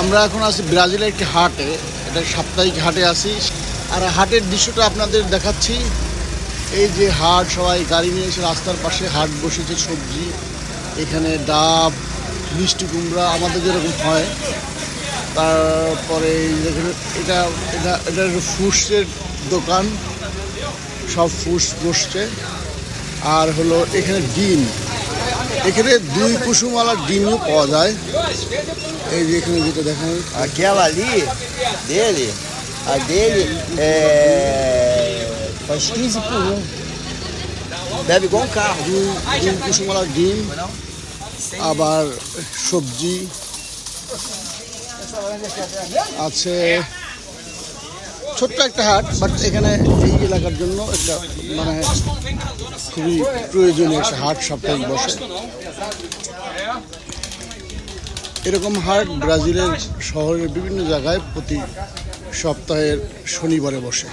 আমরা এখন আছি ব্রাজিলের একটি হাটে, এটা সাপ্তাহিক হাটে আছি। আর হাটের দৃশ্যটা আপনাদের দেখাচ্ছি। এই যে হাট, সবাই গাড়ি নিয়ে এসে রাস্তার পাশে হাট বসেছে, সবজি, এখানে ডাব, মিষ্টি কুমড়া, আমাদের যেরকম হয়। তারপরে এটা এটা এটা ফুডসের দোকান। সব ফুডস বসছে। আর হলো এখানে ডিম। এখানে দুই কুসুমওয়ালা ডিমও পাওয়া যায় এই যে এখানে যেটা দেখানো Aquela ali, dele, a dele é. faz 15 por 1. Bebe igual um carro. দুই দুই কুসুমওয়ালা ডিম আবার সবজি আছে ছোট্ট একটা হাট বাট এখানে এই এলাকার জন্য একটা মানে খুবই প্রয়োজনীয় একটা হাট সাপ্তাহিক বসে। এরকম হাট ব্রাজিলের শহরের বিভিন্ন জায়গায় প্রতি সপ্তাহের শনিবারে বসে।